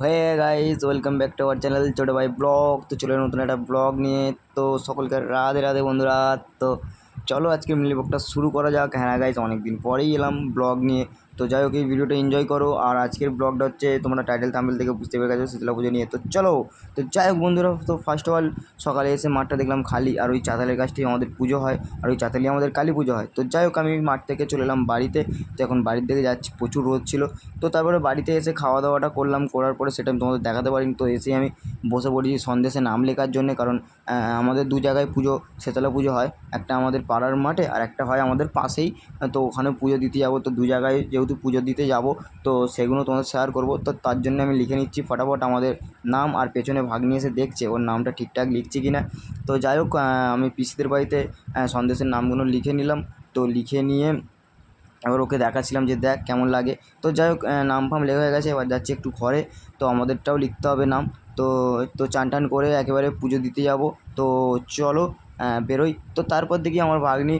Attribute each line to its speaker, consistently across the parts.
Speaker 1: হয়ে guys welcome back to our channel ছোটো ভাই ব্লগ তো চলে নতুন একটা ব্লগ নিয়ে। তো সকলকে রাধে রাধে বন্ধুরা। তো চলো আজকে মিলি ব্লগটা শুরু করা যাক। হ্যাঁ গাইজ অনেক দিন পরেই এলাম ব্লগ নিয়ে। তো যাই হোক, এই ভিডিওটা এনজয় করো। আর আজকের ব্লগটা হচ্ছে তোমরা টাইটেল তামিল থেকে বুঝতে পেরে গেছো, শীতলা পুজো নিয়ে। তো চলো, তো যাই হোক বন্ধুরা, তো ফার্স্ট অফ অল সকালে এসে মাঠটা দেখলাম খালি, আর ওই চাতালের কাছটাই আমাদের পুজো হয়, আর ওই চাতালি আমাদের কালী পুজো হয়। তো যাই হোক, আমি মাঠ থেকে চলে এলাম বাড়িতে, তো এখন বাড়ির দিকে যাচ্ছি, প্রচুর রোদ ছিল। তো তারপরে বাড়িতে এসে খাওয়া দাওয়াটা করলাম, করার পরে সেটা আমি তোমাদের দেখাতে পারিনি, তো এসেই আমি বসে পড়েছি সন্দেশে নাম লেখার জন্যে, কারণ আমাদের দু জায়গায় পুজো, শীতলা পুজো হয়। একটা আমাদের পাড়ার মাঠে, আর একটা হয় আমাদের পাশেই। তো ওখানে পুজো দিতে যাব, তো দু জায়গায় যেহেতু পুজো দিতে যাব, তো সেগুলো তোমাদের শেয়ার করব। তো তার জন্য আমি লিখে নিচ্ছি ফটাফট আমাদের নাম আর পেছনে ভাগ্নি এসে দেখছে, ওর নামটা ঠিকঠাক লিখছে কি না তো যাই হোক আমি পিসিদের বাড়িতে সন্দেশের নামগুলো লিখে নিলাম। তো লিখে নিয়ে এবার ওকে দেখাচ্ছিলাম যে দেখ কেমন লাগে। তো যাই হোক নাম ফাম লেখা হয়ে গেছে, এবার যাচ্ছি একটু ঘরে। তো আমাদেরটাও লিখতে হবে নাম। তো তো চান টান করে একেবারে পুজো দিতে যাব। তো চলো বেরোই। তো তারপর দেখি আমার ভাগ্নি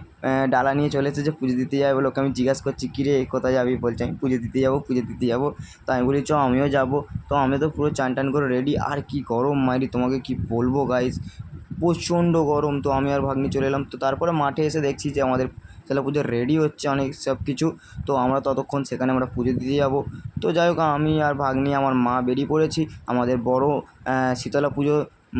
Speaker 1: ডালা নিয়ে চলে এসেছে, পুজো দিতে যাবে বলে ওকে আমি জিজ্ঞাসা করছি, কিরে, কোথায় যাবি? বলছে, আমি পুজো দিতে যাব, পুজো দিতে যাব। তো আমি বলি, চ, আমিও যাব। তো আমি তো পুরো চান টান করে রেডি আর কি গরম মাইরি, তোমাকে কি বলব গাইজ প্রচণ্ড গরম। তো আমি আর ভাগ্নি চলে এলাম। তো তারপরে মাঠে এসে দেখছি যে আমাদের শীতলা পুজোর রেডি হচ্ছে অনেক সব কিছু। তো আমরা ততক্ষণ সেখানে আমরা পুজো দিতে যাব। তো যাই হোক, আমি আর ভাগ্নি, আমার মা বেরিয়ে পড়েছি। আমাদের বড় শীতলা পুজো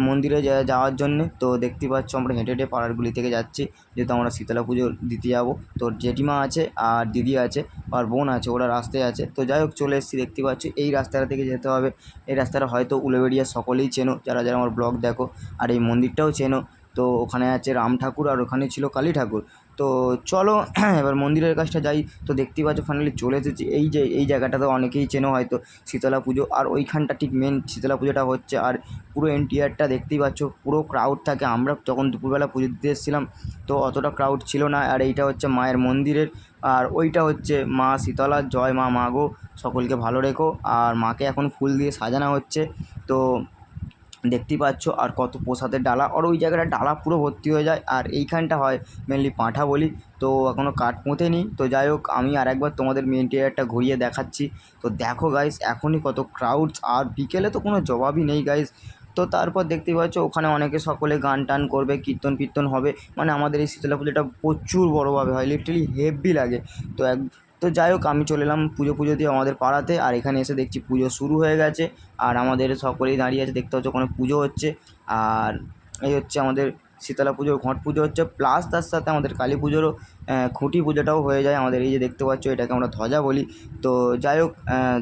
Speaker 1: মন্দিরে যাওয়ার জন্যে। তো দেখতে পাচ্ছ আমরা হেঁটে হেঁটে পাড়ারগুলি থেকে যাচ্ছি। যেহেতু আমরা শীতলা পুজো দিতে যাব। তো জেঠিমা আছে আর দিদি আছে আর বোন আছে, ওরা রাস্তায় আছে। তো যাই হোক, চলে এসেছি, দেখতে পাচ্ছ। এই রাস্তাটা থেকে যেতে হবে। এই রাস্তাটা হয়তো উলেবেড়িয়া সকলেই চেনো। যারা যারা আমার ব্লগ দেখো, আর এই মন্দিরটাও চেনো। তো ওখানে আছে রাম ঠাকুর আর ওখানে ছিল কালী ঠাকুর। তো চলো, এবার মন্দিরের কাছটা যাই। তো দেখতেই পাচ্ছ ফাইনালি চলে এসেছি। এই যে, এই জায়গাটাতে অনেকেই চেনো হয়তো, শীতলা পুজো। আর ওইখানটা ঠিক মেন শীতলা পুজোটা হচ্ছে। আর পুরো এনটিআরটা দেখতেই পাচ্ছ, পুরো ক্রাউড থাকে। আমরা যখন দুপুরবেলা পুজো দিতে এসেছিলাম, তো অতটা ক্রাউড ছিল না। আর এইটা হচ্ছে মায়ের মন্দিরের। আর ওইটা হচ্ছে মা শীতলা। জয় মা মাগো সকলকে ভালো রেখো। আর মাকে এখন ফুল দিয়ে সাজানো হচ্ছে। তো দেখতেই পাচ্ছ আর কত প্রসাদের ডালা। আর ওই জায়গাটা ডালা পুরো ভর্তি হয়ে যায়। আর এইখানটা হয় মেনলি পাঁঠা বলি। তো এখনও কাঠ পুঁতেনি। তো যাই হোক, আমি আর একবার তোমাদের মেন টিয়ারটা ঘুরিয়ে দেখাচ্ছি। তো দেখো গাইস এখনই কত ক্রাউডস আর বিকেলে তো কোনো জবাবই নেই গাইস তো তারপর দেখতেই পাচ্ছ, ওখানে অনেকে সকলে গান টান করবে, কীর্তন ফীর্তন হবে। মানে আমাদের এই শীতলা পুজোটা প্রচুর বড়োভাবে হয়। লিটারালি হেভি লাগে। তো এক তো যাই হোক, আমি চলে এলাম পুজো পুজো দিয়ে আমাদের পাড়াতে, আর এখানে এসে দেখছি পুজো শুরু হয়ে গেছে, আর আমাদের সকলেই দাঁড়িয়ে আছে, দেখতে হচ্ছে ওখানে পুজো হচ্ছে, আর এই হচ্ছে আমাদের শীতলা পুজোর ঘট পুজো হচ্ছে প্লাস তার সাথে আমাদের কালী পুজোরও খুঁটি পুজোটাও হয়ে যায়, আমাদের এই যে দেখতে পাচ্ছ এটাকে আমরা ধ্বজা বলি, তো যাই হোক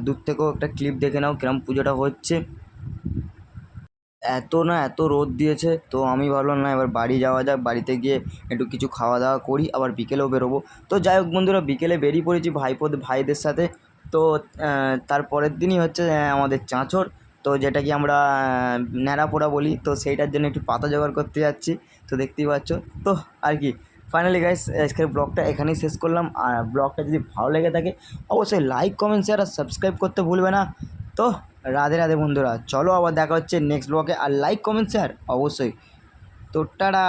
Speaker 1: দূর থেকেও একটা ক্লিপ দেখে নাও কিরম পুজোটা হচ্ছে। এত না এত রোদ দিয়েছে তো আমি ভাবলাম না এবার বাড়ি যাওয়া যাক বাড়িতে গিয়ে একটু কিছু খাওয়া দাওয়া করি আবার বিকেলেও বেরোবো। তো যাই হোক বন্ধুরা বিকেলে বেরিয়ে পড়েছি ভাইপো ভাইদের সাথে। তো আহ, তার পরের দিনই হচ্ছে আমাদের চাঁচর। তো যেটা কি আমরা আহ, ন্যাড়া পোড়া বলি তো সেইটার জন্য একটু পাতা জোগাড় করতে যাচ্ছি। তো দেখতেই পাচ্ছ। তো আর কি ফাইনালি গাইস আজকের ব্লগটা এখানেই শেষ করলাম। আর ব্লগটা যদি ভালো লেগে থাকে অবশ্যই লাইক কমেন্ট শেয়ার আর সাবস্ক্রাইব করতে ভুলবে না। তো রাধে রাধে বন্ধুরা, চলো আবার দেখা হচ্ছে নেক্সট ব্লকে আর লাইক কমেন্ট শেয়ার অবশ্যই। তো টাটা!